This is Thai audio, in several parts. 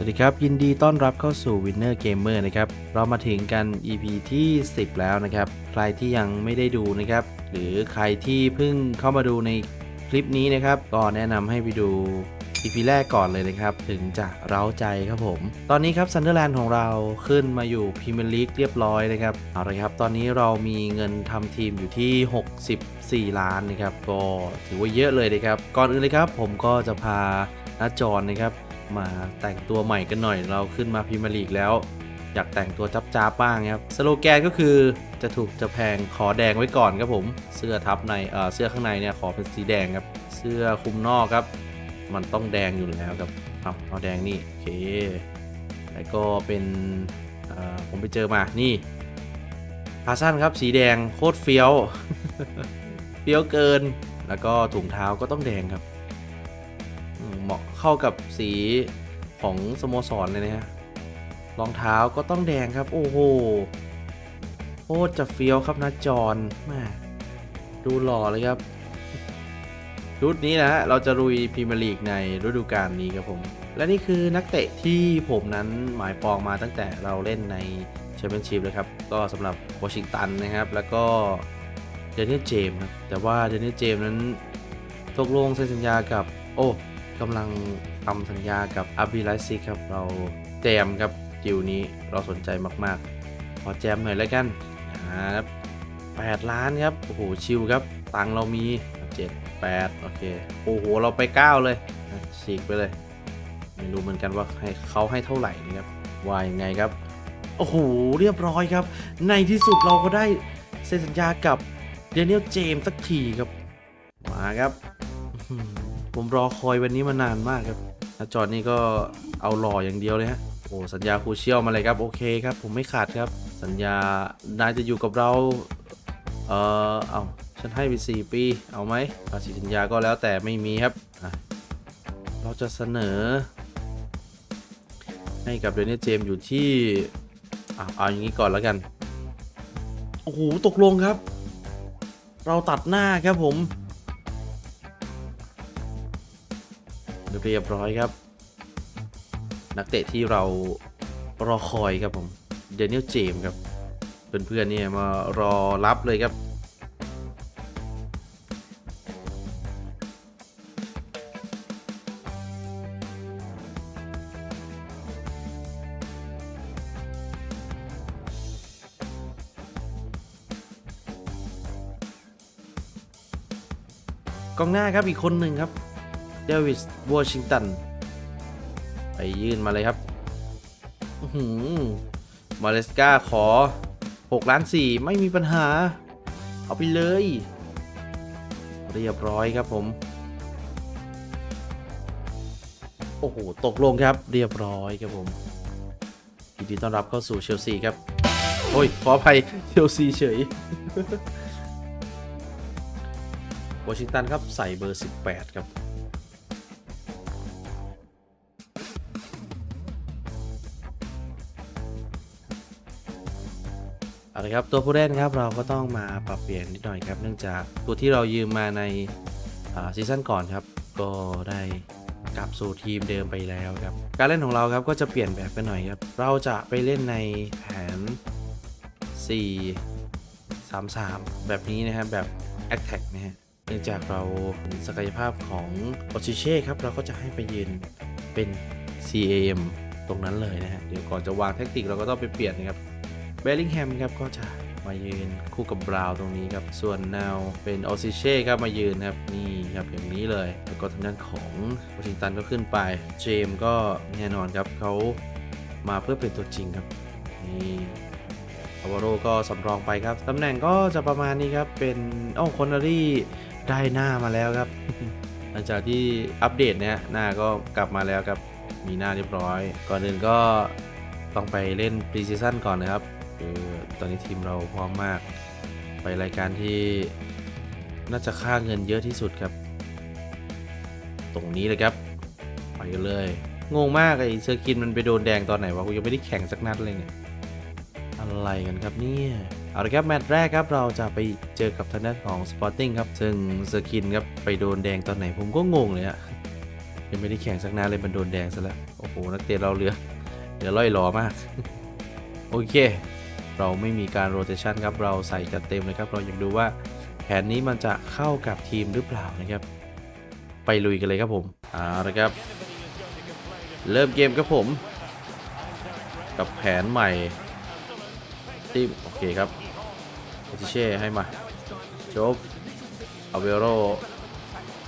สวัสดีครับ ยินดีต้อนรับเข้าสู่ Winner Gamer นะครับ เรามาถึงกัน EP ที่ 10 แล้วนะครับ ใครที่ยังไม่ได้ดูนะครับ หรือใครที่เพิ่งเข้ามาดูในคลิปนี้นะครับ ก็แนะนำให้ไปดู EP แรกก่อนเลยนะครับ ถึงจะเร้าใจครับผม ตอนนี้ครับซันเดอร์แลนด์ของเราขึ้นมาอยู่พรีเมียร์ลีกเรียบร้อยนะครับ เอาละครับ ตอนนี้เรามีเงินทำทีมอยู่ที่ 64 ล้านนะครับ ก็ถือว่าเยอะเลยนะครับ ก่อนอื่นเลยครับ ผมก็จะพาน้าจอนนะครับ มาแต่งตัวใหม่กันหน่อยเราขึ้นมาพรีเมียร์ลีกแล้ว อยากแต่งตัวจับจ้าบ้างครับสโลแกนก็คือจะถูกจะแพงขอแดงไว้ก่อนครับผม เสื้อทับในเเสื้อข้างในเนี่ยขอเป็นสีแดงครับ เสื้อคลุมนอกครับ มันต้องแดงอยู่แล้วครับเอาเอาแดงนี่โอเคแล้วก็เป็นผมไปเจอมานี่พาสั้นครับสีแดงโคตรเฟี้ยวเฟี้ยวเกิน แล้วก็ถุงเท้าก็ต้องแดงครับ เหมาะเข้ากับสีของสโมสรเลยนะฮะรองเท้าก็ต้องแดงครับ โอ้โหโคตรจะเฟี้ยวครับนะจอนแม่ดูหล่อเลยครับรุ่นนี้นะเราจะลุยพรีเมียร์ลีกในฤดูกาลนี้ครับผม และนี่คือนักเตะที่ผมนั้นหมายปองมาตั้งแต่เราเล่นในแชมเปี้ยนชิพเลยครับ ก็สำหรับวอชิงตันนะครับ แล้วก็เดน i ยลเจมส์ครับแต่ว่าเดน i ยลเจมส์นั้นตกลงเซ็นสัญญากับโอ้ กำลังทำสัญญากับอาบิไลซิกครับเราแจมครับจิวนี้เราสนใจมากๆ ขอแจมหน่อยแล้วกันครับแปดล้านครับโอ้โหชิลครับตังเรามีเจ็ดแปดโอเคโอ้โหเราไปเก้าเลยฉีกไปเลยไม่รู้เหมือนกันว่าให้เขาให้เท่าไหร่นะครับว่ายังไงครับโอ้โหเรียบร้อยครับ ในที่สุดเราก็ได้เซ็นสัญญากับเดนิเอลเจมสักทีครับ มาครับ ผมรอคอยวันนี้มานานมากครับจอร์นนี่ก็เอาหล่ออย่างเดียวเลยฮะโอ้สัญญาครูเชียลมาเลยครับโอเคครับ ผมไม่ขาดครับ สัญญานายจะอยู่กับเรา เออเอาฉันให้ไปสี่ปี เอาไหมภาษีสัญญาก็แล้วแต่ไม่มีครับ เราจะเสนอ ให้กับเดนนี่เจมส์อยู่ที่อะเอาอย่างนี้ก่อนแล้วกัน โอ้โห ตกลงครับ เราตัดหน้าครับผม เรียบร้อยครับ นักเตะที่เรารอคอยครับผม เดนิเอลเจมส์ครับ เพื่อนๆเนี่ยมารอรับเลยครับกองหน้าครับอีกคนหนึ่งครับ เดวิสวอชิงตัน ไปยื่นมาเลยครับหือมาเลสกาขอ 6 ล้าน 4 ไม่มีปัญหา เอาไปเลย เรียบร้อยครับผม โอ้โห ตกลงครับเรียบร้อยครับผมยินดีต้อนรับเข้าสู่เชลซีครับ โอ้ย ขออภัยเชลซีเฉยวอชิงตันครับใส่เบอร์ 18 ครับ เอาละครับตัวผู้เล่นครับเราก็ต้องมาปรับเปลี่ยนนิดหน่อยครับ เนื่องจากตัวที่เรายืมมาในซีซั่นก่อนครับ ก็ได้กลับสู่ทีมเดิมไปแล้วครับ การเล่นของเราครับก็จะเปลี่ยนแบบกันหน่อยครับ เราจะไปเล่นในแผน 4 3 3 แบบนี้นะครับแบบ a t t a c k นะฮะเนื่องจากเราศักยภาพของโอชิเช่ครับ เราก็จะให้ไปยืนเป็น CAM ตรงนั้นเลยนะฮะเดี๋ยวก่อนจะวางแท็กติกเราก็ต้องไปเปลี่ยนนะครับ เบลลิงแฮมครับก็จะมายืนคู่กับบราว์ตรงนี้ครับ ส่วนนวเป็นโอซิเช่ครับมายืนครับนี่ครับอย่างนี้เลย แล้วก็ทางด้านของวอชิงตันก็ขึ้นไป เจมก็แน่นอนครับเขามาเพื่อเป็นตัวจริงครับนี่อาวโรก็สำรองไปครับ ตำแหน่งก็จะประมาณนี้ครับ เป็นโอ้คอนเนอรี่ได้หน้ามาแล้วครับ หลังจากที่อัปเดตเนี่ยหน้าก็กลับมาแล้วครับ มีหน้าเรียบร้อย ก่อนอื่นก็ต้องไปเล่นพรีซีซั่นก่อนนะครับ คือตอนนี้ทีมเราพร้อมมาก ไปรายการที่น่าจะค่าเงินเยอะที่สุดครับ ตรงนี้เลยครับ ไปกันเลย งงมากไอ้เซอร์กินมันไปโดนแดงตอนไหนวะกูยังไม่ได้แข่งสักนัดเลยเนี่ยอะไรกันครับเนี่ยเอาละครับแมตช์แรกครับเราจะไปเจอกับทางด้านของ Sporting ครับซึ่งเซอร์คินครับไปโดนแดงตอนไหนผมก็งงเลยอะยังไม่ได้แข่งสักนานเลยมันโดนแดงซะแล้วโอ้โหนักเตะเราเหลือเหลือล่อยหลอมาก โอเค เราไม่มีการโรเตชันครับเราใส่จัดเต็มเลยครับ เราอยากดูว่าแผนนี้มันจะเข้ากับทีมหรือเปล่านะครับ ไปลุยกันเลยครับผมเอาละครับ เริ่มเกมครับผม กับแผนใหม่ทีมโอเคครับโอติเช่ให้มาโจบอเวโร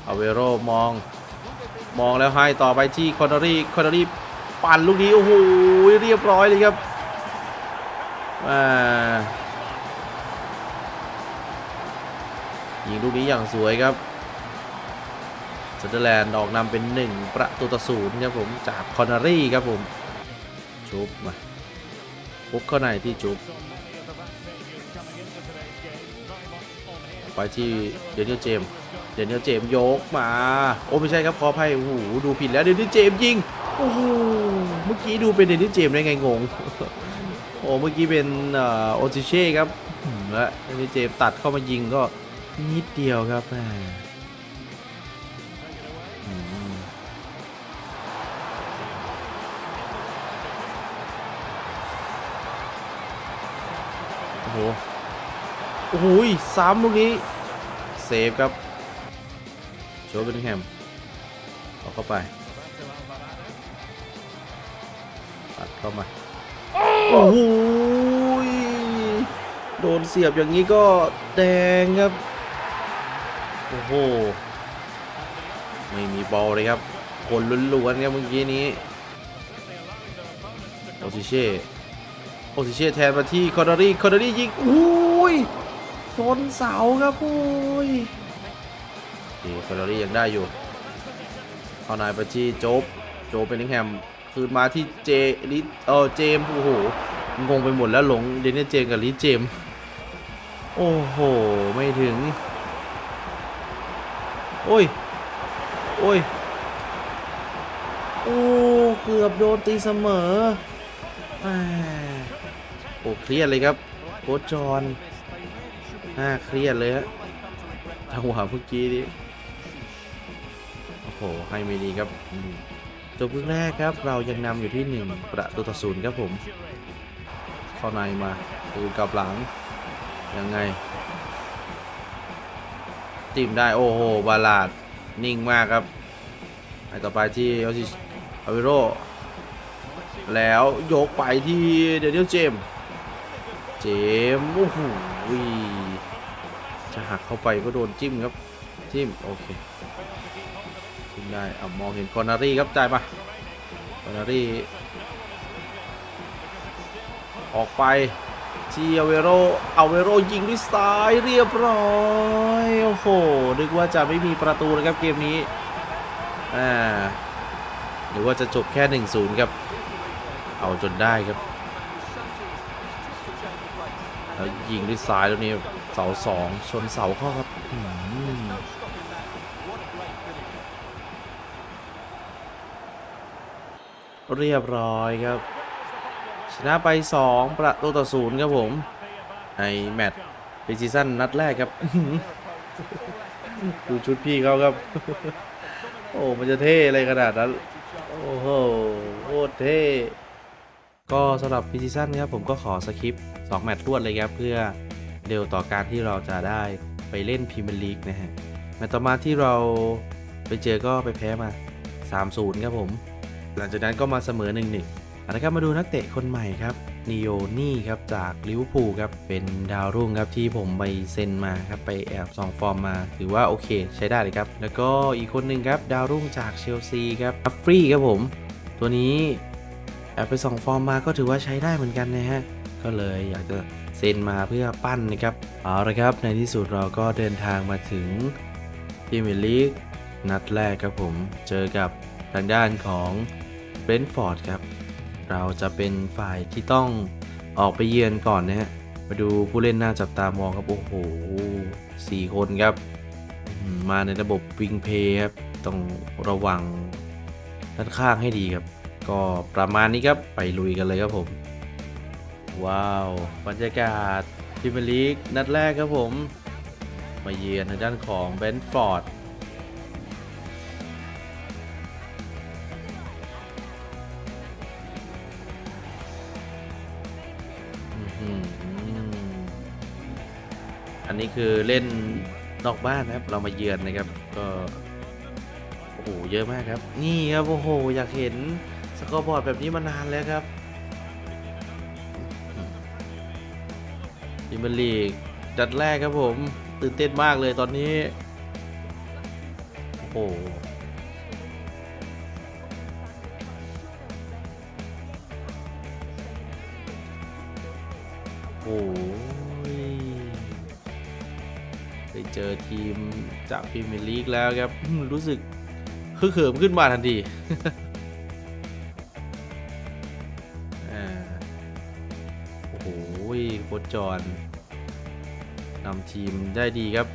อเวโรมอง มองแล้วให้ต่อไปที่คอนเนอรี่คอนเนอรี่ปั่นลูกนี้โอ้โหเรียบร้อยเลยครับ ยิงลูกนี้อย่างสวยครับเซนเดอร์แลนด์ออกนำเป็น 1 ประตูต่อศูนย์ครับผมจากคอนเนอรี่ครับผมจุบมาปุ๊บเข้าในที่จุบไปที่เดนนิเอลเจมส์เดนนิเอลเจมส์ยกมา โอ้ไม่ใช่ครับขออภัยโอ้โหดูผิดแล้วเดนนิเอลเจมส์ยิงโอ้โหเมื่อกี้ดูเป็นเดนนิเอลเจมส์ได้ไงงง เมื่อกี้เป็นโอซิเช่ครับและนนิเจมตัดเข้ามายิงก็นิดเดียวครับแม่โอ้โห โอ้โหยซ้ำลูกนี้ เซฟครับโจเบนแฮมเอาเข้าไป ตัดเข้ามา โอ้โหโดนเสียบอย่างนี้ก็แดงครับ โอ้โห ไม่มีบอลเลยครับ คนล้วนๆครับเมื่อกี้นี้ โอซิเช่ โอซิเช่แทนมาที่คอนเนอรี่ คอนเนอรี่ยิงอุ้ยชนเสาครับโอ้ยดีคอนเนอรี่ยังได้อยู่เข้านายไปที่โจ๊บ โจ๊บเป็นนิงแฮม คืนมาที่เจลิเออเจมโอ้โหงงไปหมดแล้วหลงเดนเนยเจมกับลิเจม โอ้โห ไม่ถึง โอ้ย โอ้ย โอ้เกือบโดนตีเสมอโอ้เครียดเลยครับโคจอนน่าเครียดเลยฮะจังหวะเมื่อกี้นี้โอ้โห ให้ไม่ดีครับ จบครึ่งแรกครับ เรายังนำอยู่ที่ 1 ประตูต่อศูนย์ครับผม เข้าในมาดูกลับหลัง ยังไงจิ้มได้โอ้โห บาลาด นิ่งมากครับไปต่อไปที่เอาชิอาวิโร แล้วยกไปที่เดนิเอลเจม เจมโอ้โหจะหักเข้าไปก็โดนจิ้มครับ จิ้ม โอเค ได้เอามองเห็นคอนารีครับจ่ายมาคอนารีออกไปที่อเวโรอเวโรยิงด้วยซ้ายเรียบร้อยโอ้โหนึกว่าจะไม่มีประตูนะครับเกมนี้อ่าหรือว่าจะจบแค่ 1-0 ครับ เอาจนได้ครับแล้วยิงด้วยซ้ายแล้วนี่เสาสองชนเสาเข้าครับ เรียบร้อยครับ ชนะไป 2 ประตูต่อศูนย์ครับผม ในแมตช์ปีซีซั่นนัดแรกครับ ดูชุดพี่เขาครับ โอ้มันจะเท่อะไรขนาดนั้น โอ้โหโคตรเท่ก็สำหรับพีซีซั่นครับผมก็ขอสคริปต์2แมตช์รวดเลยครับเพื่อเร็วต่อการที่เราจะได้ไปเล่นพรีเมียร์ลีกนะฮะแมตช์ต่อมาที่เราไปเจอก็ไปแพ้มา 3-0 ครับผม หลังจากนั้นก็มาเสมอ1-1เอาละครับมาดูนักเตะคนใหม่ครับนิโอนี่ครับจากลิเวอร์พูลครับเป็นดาวรุ่งครับที่ผมไปเซ็นมาครับไปแอบส่องฟอร์มมา ถือว่าโอเค ใช้ได้เลยครับ แล้วก็อีกคนหนึ่งครับดาวรุ่งจากเชลซีครับอัฟฟรีครับผม ตัวนี้แอบไปส่องฟอร์มมาก็ถือว่าใช้ได้เหมือนกันนะฮะก็เลยอยากจะเซ็นมาเพื่อปั้นนะครับเอาละครับในที่สุดเราก็เดินทางมาถึงพรีเมียร์ลีกนัดแรกครับผมเจอกับ ทางด้านของเบรนท์ฟอร์ดครับ เราจะเป็นฝ่ายที่ต้องออกไปเยือนก่อนนะฮะ มาดูผู้เล่นหน่าจับตามองครับ โอ้โหสี่คนครับ มาในระบบวิงเพย์ครับ ต้องระวังด้านข้างให้ดีครับ ก็ประมาณนี้ครับ ไปลุยกันเลยครับผม ว้าว บรรยากาศพรีเมียร์ลีกนัดแรกครับผม มาเยือนทางด้านของเบนฟอร์ด นนี้คือเล่นนอกบ้านนะครับ เรามาเยือนนะครับ ก็โอ้โหเยอะมากครับ นี่ครับโอ้โหอยากเห็นสกอร์บอร์ดแบบนี้มานานแล้วครับพิมยร์ลีกจัดแรกครับผม ตื่นเต้นมากเลยตอนนี้ โอ้โหโอ้ เจอทีมจากพรีเมียร์ลีกแล้วครับรู้สึกฮึกเหิมขึ้นมาทันทีโอ้โหโคจรนำทีมได้ดีครับ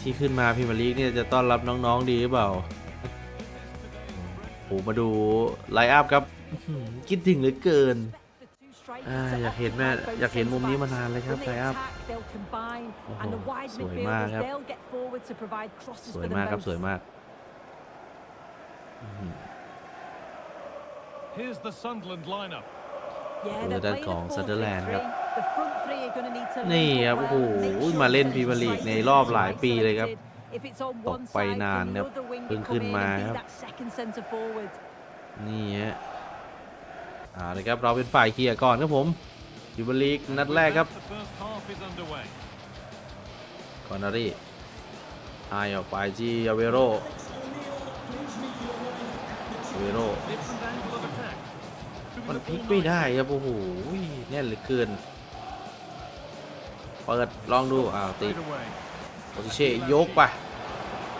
ที่ขึ้นมาพิมาลีกเนี่ยจะต้อนรับน้องๆดีหรือเปล่าโอ้มาดูไลน์อัพครับคิดถึงเหลือเกินอยากเห็นแม่อยากเห็นมุมนี้มานานเลยครับไลน์อัพสวยมากครับ สวยมากครับสวยมาก Here's ของซัตเทอร์แลนด์ครับ นี่นี่คครัรับบโอ้โอ้โหโหมามาเล่เล่นนพรีพรีเมีเมียยร์ร์ลีลีกกในในรรออบบหหลาลายยปีปีเลเลยยคครัรับบตกไปนานครับเพิ่งขึ้นมาครับนี่ฮะอ่าเลยครับเราเป็นฝ่ายเคลียร์ก่อนครับผมพรีเมียร์ลีกนัดแรกครับ The first half is underway. คอนนารีไอายออกไปที่อาเวโรอาเวโร Different angle of attack. Could be มัน the พลิก ball ไม่ line. ได้ครับโอ้โหแน่นเหลือเกิน เปิดลองดูอ้าวติด Straight away. โอซิเช่ยกไป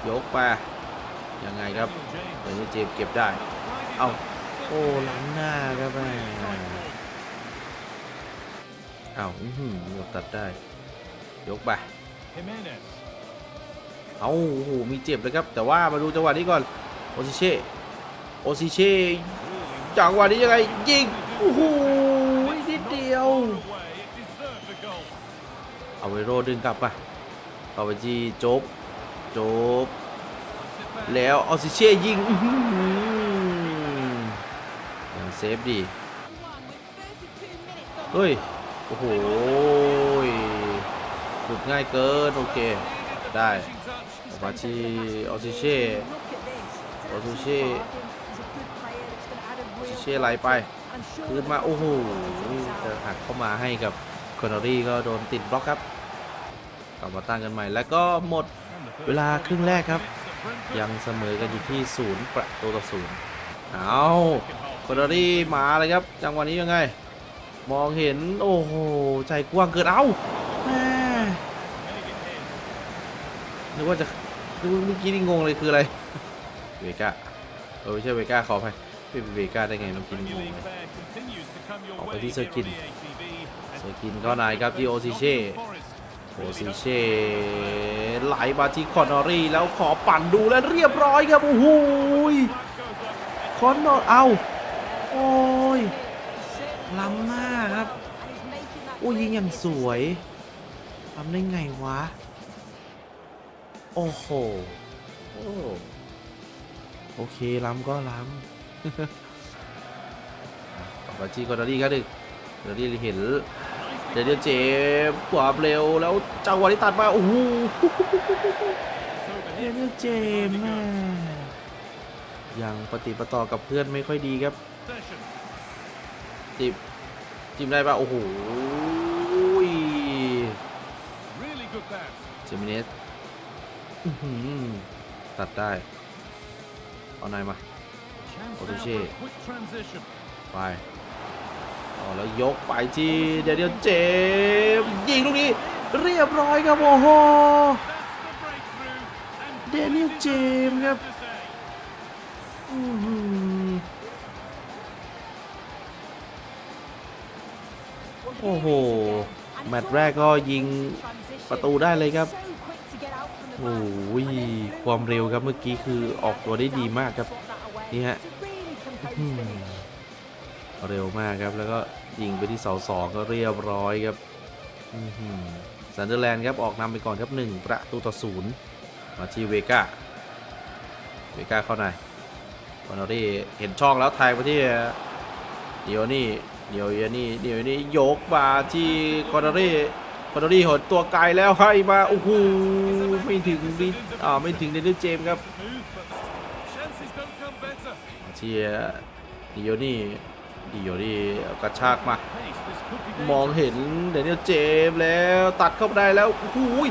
ยกไปยังไงครับ James. เดี๋ยวนี้เจมส์เก็บได้เอ้าโอ้ล้ำหน้าครับแม่เอ้าอื้อหือยกตัดได้ ยกไป Jimenez. เอ้าโอ้โหมีเจ็บเลยครับ แต่ว่ามาดูจังหวะนี้ก่อนโอซิเช่โอซิเช่จังหวะนี้ยังไงยิงโอ้โห เอาเวโรดึงกลับไปเข้าไปที่โจ๊บโจ๊บแล้วออซิเช่ยิงยังเซฟดีเฮ้ย โอ้โหหลุดง่ายเกิน โอเค ได้ออกมาที่ออซิเช่ออซิเช่ออซิเช่ไหลไป คืนมา โอ้โหจะหักเข้ามาให้กับ คอนอรี่ก็โดนติดบล็อกครับกลับมาตั้งกันใหม่ แล้วก็หมดเวลาครึ่งแรกครับ ยังเสมอกันอยู่ที่ศูนย์ประตูต่อศูนย์เอาคอนอรี่มาเลยครับ จังหวะนี้ยังไง มองเห็นโอ้โห ใจกว้างเกินเอ้าแม่นึกว่าจะนึกว่าเมื่อกี้นี่งงเลยคืออะไรเวก้าเออไม่ใช่เวก้าขออภัยเป็นเวก้าได้ไงเมื่อกี้นี่งงเลยออกไปที่เซอร์กิน on EATV. เซกินเข้าในครับที่โอซิเช่โอซิเช่ไหลมาที่คอนอรี่แล้วขอปั่นดูแล้วเรียบร้อยครับโอ้โหคอนนอร์เอาโอ้ยล้ำหน้าครับโอ้ยยิงอย่างสวยทำได้ไงวะ โอ้โหโอ้โอเคล้ำก็ล้ำต่อไปที่คอนเนอรี่ครับดึกเดี๋ยวนี้เห็น เดี๋ยวเจมส์ความเร็วแล้วจังหวะที่ตัดมาโอ้โหเดี๋ยวเจมส์แม่ยังปฏิปต่อกับเพื่อนไม่ค่อยดีครับจิบจิมได้ปะโอ้โหเจมิเนสตัดได้ เอาไหนมา Chance now Oduche. for a quick transition. ไป เอาแล้วยกไปที่เดียเดียวเจมส์ยิงลูกนี้เรียบร้อยครับโอ้โห That's the breakthrough. And Daniel James ครับโอ้โห แมตช์แรกก็ยิงประตูได้เลยครับโอ้ยความเร็วครับเมื่อกี้คือออกตัวได้ดีมากครับ นี่ฮะ เร็วมากครับ แล้วก็ยิงไปที่เสาสองก็เรียบร้อยครับซันเดอร์แลนด์ครับออกนำไปก่อนครับ1ประตูต่อศูนย์มาที่เวก้าเวก้าเข้าในวานอรี่เห็นช่องแล้วไทยไปที่เดียวนี่เดียวนี่เดียวนี่ยกมาที่คอนอรี่คอนอรี่หดตัวไกลแล้วให้มาโอ้โหไม่ถึงดิอ่าไม่ถึงเดนนิสเจมส์ครับทีเชียร์ดิโยนี่ ดิโยนี่กระชากมา Pace, this could be มอง dangerous. เห็นเดนิสเจมส์แล้วตัดเข้าไปได้แล้วโอ้โหย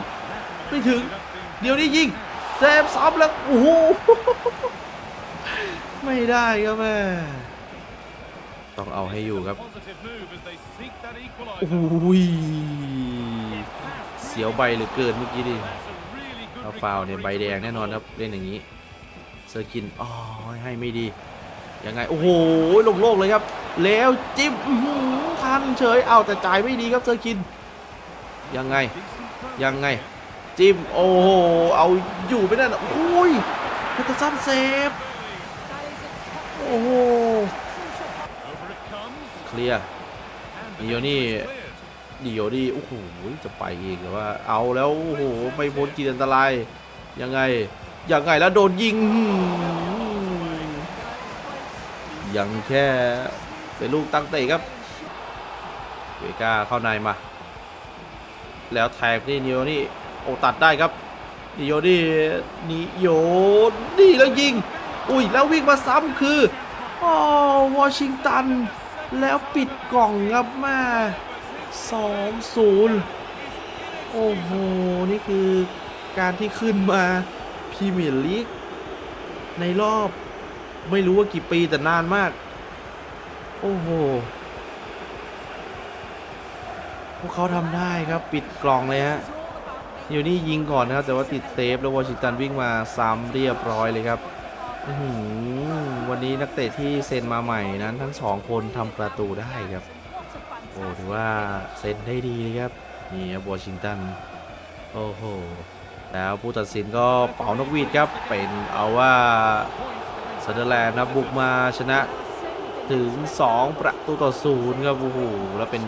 ไม่ถึง เดี๋ยวนี้ยิงเซฟซ้ำแล้วโอ้โหไม่ได้ครับแม่ต้องเอาให้อยู่ครับ Positive move as they seek that โอ้ equaliser. โหยเสียวใบเหลือเกินเมื่อกี้ดิ That's a really good ถ้าฟาวล์เนี่ย recovery ใบแดงแน่นอนครับเล่นอย่างนี้เซอร์กินอ๋อให้ไม่ดียังไงโอ้โหโล่งๆเลยครับ แล้วจิ้มอื้อหือทันเฉยเอาแต่จ่ายไม่ดีครับเซอร์กิน ยังไง ยังไง จิ้ม โอ้โห เอาอยู่ไปนั่นน่ะโอ้ยพัตสันเซฟ โอ้โห เคลียร์ดิโยนี่ดิโยนี่โอ้โห จะไปอีกหรือว่า เอาแล้วโอ้โห ไม่พ้นกีดอันตราย ยังไง ยังไงแล้วโดนยิงยังแค่ เป็นลูกตั้งเตะครับเวก้าเข้าในมา แล้วแทงนี่นิโยนี่โอตัดได้ครับนิโยนี่นิโยนี่แล้วยิง อุ้ยแล้ววิ่งมาซ้ำคืออ๋อวอชิงตัน แล้วปิดกล่องครับแม่สองศูนย์โอ้โห นี่คือการที่ขึ้นมาพรีเมียร์ลีกในรอบไม่รู้ว่ากี่ปีแต่นานมาก โอ้โห พวกเขาทำได้ครับปิดกล่องเลยฮะอยู่นี่ยิงก่อนนะครับ แต่ว่าติดเซฟแล้ววอชิงตันวิ่งมาซ้ำเรียบร้อยเลยครับวันนี้นักเตะที่เซ็นมาใหม่นั้นทั้งสองคนทำประตูได้ครับ โอ้ถือว่าเซ็นได้ดีเลยครับ นี่ครับวอชิงตัน โอ้โห แล้วผู้ตัดสินก็เป่านกหวีดครับ เป็นเอาว่าเซเดอร์แลนด์นะบุกมาชนะ ถึง 2 ประตูต่อศูนย์ครับโอ้โหแล้วเป็น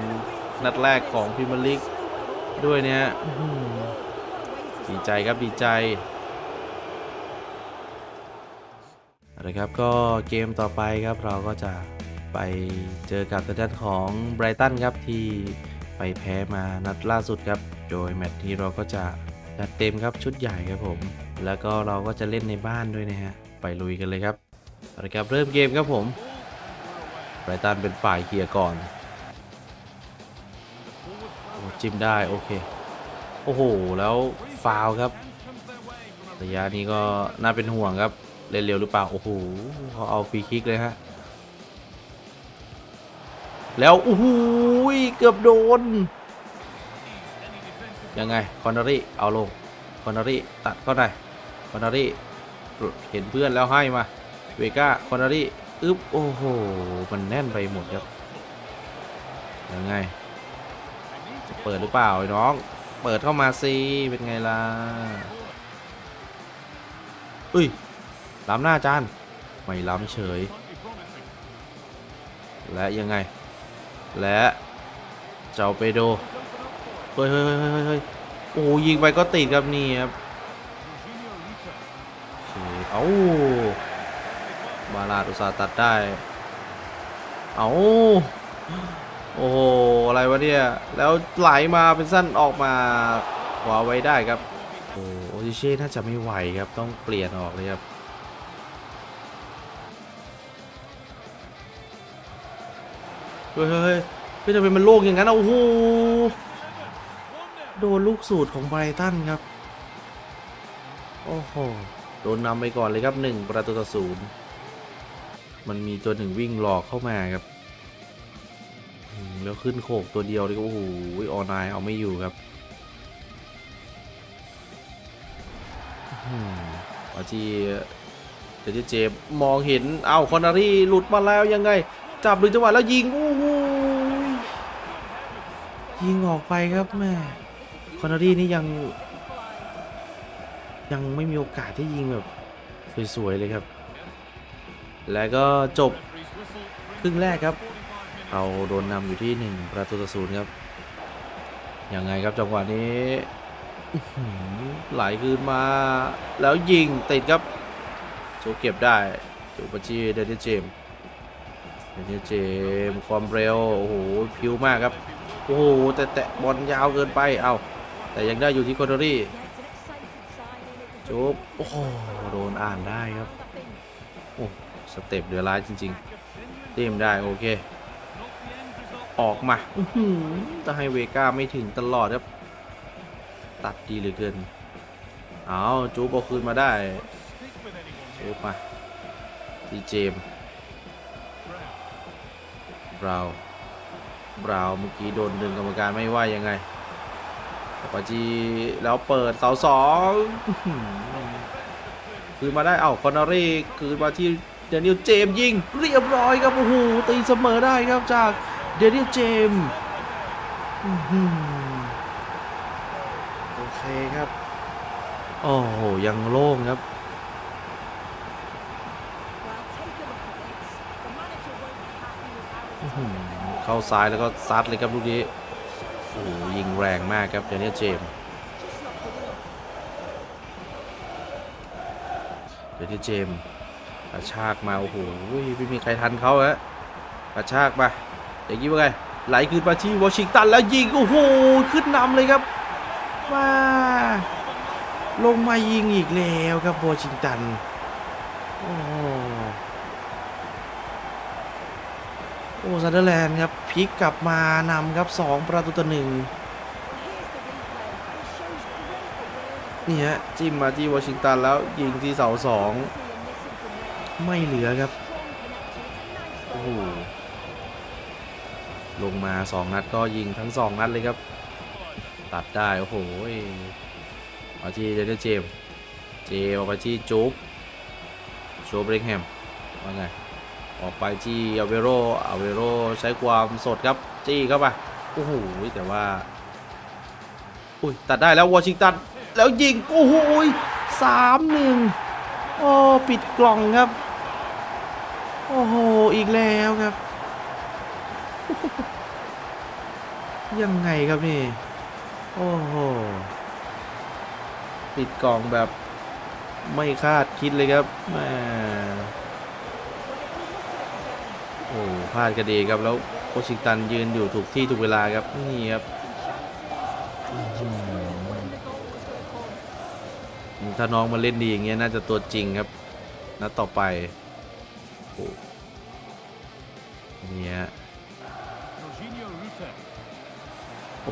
นัดแรกของพรีเมียร์ลีกด้วยเนี่ยอื้อหือดีใจครับดีใจเอาละครับก็เกมต่อไปครับเราก็จะไปเจอกับทางด้านของไบรตันครับที่ไปแพ้มานัดล่าสุดครับ โดยแมตช์นี้เราก็จะจัดเต็มครับชุดใหญ่ครับผม แล้วก็เราก็จะเล่นในบ้านด้วยนะฮะ ไปลุยกันเลยครับเอาละครับเริ่มเกมครับผม ไบรตันเป็นฝ่ายเคลียร์ก่อนอจิ้มได้ โอเค โอ้โห แล้วฟาวครับ ระยะนี้ก็น่าเป็นห่วงครับเล่นเร็วหรือเปล่า โอ้โหเขาเอาฟรีคิกเลยฮะ แล้วโอ้โหเกือบโดน ยังไง คอนเนอรี่ เอาลง คอนเนอรี่ ตัดเข้าในคอนเนอรี่ เห็นเพื่อนแล้วให้มา เวก้า คอนเนอรี่ อึ๊บโอ้โห มันแน่นไปหมดครับยังไงจะเปิดหรือเปล่าไอ้น้อง เปิดเข้ามาสิเป็นไงล่ะอุ้ยล้ำหน้าจานไม่ล้ำเฉย และยังไง และเจ้าเปโดเฮ้ยเฮ้ยเฮ้ยเฮ้ยเฮ้ยโอ้ยิงไปก็ติดครับนี่ครับโอเคเอ้า บาลาดอุตสาห์ตัดได้ เอาโอ้โห อะไรวะเนี่ย แล้วไหลมาเป็นสั้นออกมาขวาไว้ได้ครับ โอ้โอจิเช่น่าจะไม่ไหวครับ ต้องเปลี่ยนออกเลยครับ เฮ้ยเฮ้ยเฮ้ยทำไมมันโล่งอย่างนั้น โอ้โห โดนลูกสูตรของไบรตันครับ โอ้โห โดนนำไปก่อนเลยครับหนึ่งประตูต่อศูนย์ มันมีตัวหนึ่งวิ่งหลอกเข้ามาครับแล้วขึ้นโขกตัวเดียวเลยก็โอ้โหออนไลน์เอาไม่อยู่ครับอาจีเจเจเจมองเห็น เอ้าคอนนารีหลุดมาแล้วยังไง จับหรือจังหวะแล้วยิง โอ้โห ยิงออกไปครับแม่คอนเนอรี่นี่ยัง ยังไม่มีโอกาสที่ยิงแบบ สวย ๆ เลยครับ แล้วก็จบครึ่งแรกครับเราโดนนำอยู่ที่ 1 ประตูต่อศูนย์ครับ ยังไงครับจังหวะนี้หือไหลคืนมา แล้วยิงติดครับโจเก็บได้โจปัชีเดนิเจมเดนิเจมความเร็ว โอ้โหพิวมากครับ โอ้โห แต่แต่บอลยาวเกินไป เอาแต่ยังได้อยู่ที่คอนเทอรี่จุ๊บโอ้โหโดนอ่านได้ครับ สเต็ปเดือดร้ายจริงๆเต็มได้โอเค ออกมาอื้อหือจะให้เวก้าไม่ถึงตลอดครับ ตัดดีเหลือเกิน เอาจูบเอาคืนมาได้จูบมาดีเจมส์บราวน์บราวน์เมื่อกี้โดนดึงกรรมการไม่ว่ายังไงปาจีแล้วเปิดเสาสองอื้อหือคืนมาได้ เอ้าคอนเนอรี่คืนมาที่ เดนิเอลเจมยิงเรียบร้อยครับโอ้โหตีเสมอได้ครับจากเดนิเอลเจมโอเคครับ โอ้โห ยังโล่งครับอือหือเข้าซ้ายแล้วก็ซัดเลยครับลูกนี้โอ้ยิงแรงมากครับเดนิเอลเจมเดนิเอลเจม กระชากมาโอ้โหไม่มีใครทันเขาฮะกระชากมาอย่างนี้ว่าไงไหลคืนมาที่วอชิงตันแล้วยิงโอ้โหขึ้นนำเลยครับมาลงมายิงอีกแล้วครับวอชิงตันโอ้โหโอ้ซันเดอร์แลนด์ครับพลิกกลับมานำครับ 2 ประตูต่อหนึ่งนี่ฮะจิ้มมาที่วอชิงตันแล้วยิงที่เสาสอง ไม่เหลือครับ โอ้โห ลงมา 2 นัดก็ยิงทั้ง 2 นัดเลยครับ ตัดได้ โอ้โหมาที่เดนเนอร์เจมส์เจมส์ออกไปที่จูบโชว์เบริงแฮมว่าไง ออกไปที่อเวโรอเวโรใช้ความสดครับ จี้เข้าไป โอ้โห แต่ว่า อุ้ย ตัดได้แล้ววอชิงตัน แล้วยิง โอ้โหสามหนึ่งโอ้ ปิดกล่องครับ โอ้โห อีกแล้วครับ ยังไงครับนี่ โอ้โห ปิดกล่องแบบไม่คาดคิดเลยครับแหมโอ้พลาดกระเดครับ แล้วโคชิตันยืนอยู่ถูกที่ถูกเวลาครับ นี่ครับ ถ้าน้องมาเล่นดีอย่างเงี้ยน่าจะตัวจริงครับนัดต่อไป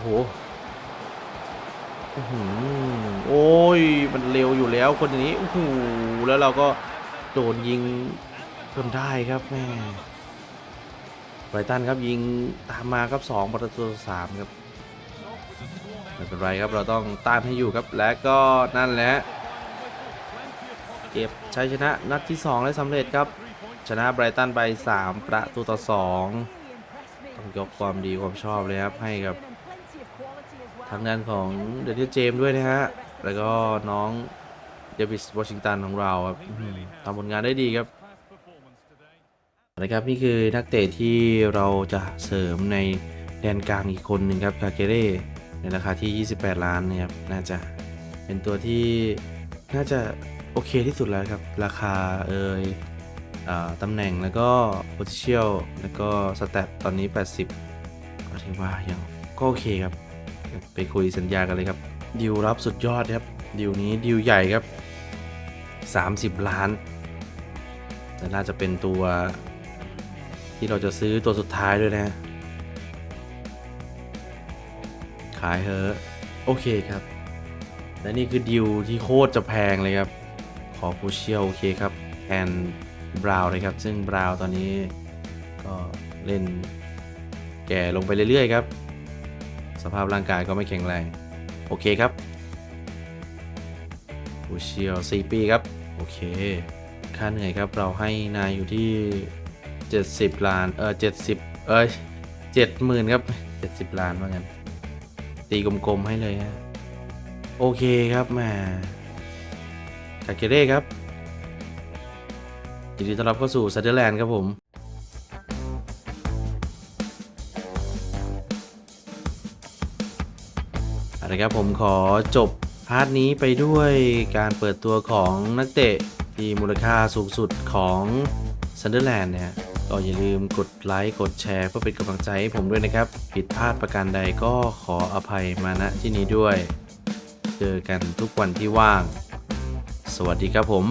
หอื้อหือโอ้ย มันเร็วอยู่แล้วคนนี้โอ้โหแล้วเราก็โดนยิงจนได้ครับแม่ไบรตันครับยิงตามมาครับ2ประตูต่อสามครับไม่เป็นไรครับเราต้องต้านให้อยู่ครับและก็นั่นแหละเก็บชัยชนะนัดที่ 2 ได้สำเร็จครับ ชนะไบรตันไป 3 ประตูต่อ 2 ต้องยกความดีความชอบเลยครับให้กับ ทางด้านของเดนิสเจมส์ด้วยนะฮะ แล้วก็น้องเดวิสวอชิงตันของเราครับอื้อหือทำผลงานได้ดีครับนะครับนี่คือนักเตะที่เราจะเสริมในแดนกลางอีกคนหนึ่งครับกาเกเร่ในราคาที่ 28 ล้านนะครับน่าจะเป็นตัวที่น่าจะโอเคที่สุดแล้วครับ ราคาเอ่ยอาตำแหน่งแล้วก็โพ i ิเชียลแล้วก็สแตทตอนนี้ 80ก็ถือว่ายังก็โอเคครับ ไปคุยสัญญากันเลยครับดิวรับสุดยอดครับดิวนี้ดิวใหญ่ครับ 30 ล้าน แต่น่าจะเป็นตัวที่เราจะซื้อตัวสุดท้ายด้วยนะ ขายเฮอโอเคครับ และนี่คือดิวที่โคตรจะแพงเลยครับ ขอคูเชียลโอเคครับแอนบราวเลยครับ ซึ่งบราว์ตอนนี้ก็เล่นแก่ลงไปเรื่อยๆครับ ภาพร่างกายก็ไม่แข็งแรง โอเคครับคูเชียล4ปีครับ โอเค ค่าเหนื่อยครับเราให้นายอยู่ที่ 70 ล้าน เออ70 เอ้ย70,000 ครับ 70 ล้านว่างั้น ตีกลมๆให้เลยฮะ โอเคครับแม่คาเกเร่ครับยินดีต้อนรับเข้าสู่ซัตเดอร์แลนด์ครับผม นะครับผมขอจบพาร์ทนี้ไปด้วยการเปิดตัวของนักเตะที่มูลค่าสูงสุดของซันเดอร์แลนด์เนี่ยก็อย่าลืมกดไลค์กดแชร์เพื่อเป็นกำลังใจให้ผมด้วยนะครับ ผิดพลาดประการใดก็ขออภัยมาณที่นี้ด้วย เจอกันทุกวันที่ว่าง สวัสดีครับผม